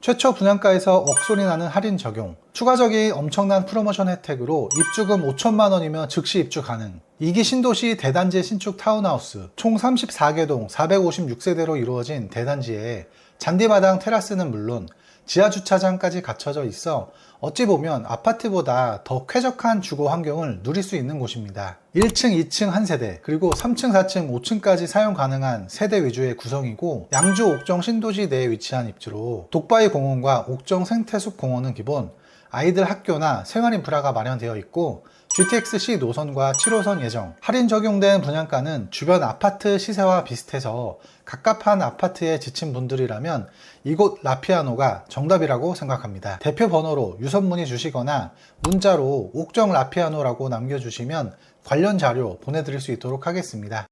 최초 분양가에서 억소리 나는 할인 적용, 추가적인 엄청난 프로모션 혜택으로 입주금 5천만 원이면 즉시 입주 가능. 이기 신도시 대단지 신축 타운하우스 총 34개 동 456세대로 이루어진 대단지에 잔디마당 테라스는 물론 지하 주차장까지 갖춰져 있어 어찌 보면 아파트보다 더 쾌적한 주거 환경을 누릴 수 있는 곳입니다. 1층, 2층 한 세대, 그리고 3층, 4층, 5층까지 사용 가능한 세대 위주의 구성이고 양주 옥정 신도시 내에 위치한 입지로 독바이 공원과 옥정 생태숲 공원은 기본, 아이들 학교나 생활 인프라가 마련되어 있고 GTX-C 노선과 7호선 예정, 할인 적용된 분양가는 주변 아파트 시세와 비슷해서 갑갑한 아파트에 지친 분들이라면 이곳 라피아노가 정답이라고 생각합니다. 대표 번호로 유선 문의 주시거나 문자로 옥정 라피아노라고 남겨주시면 관련 자료 보내드릴 수 있도록 하겠습니다.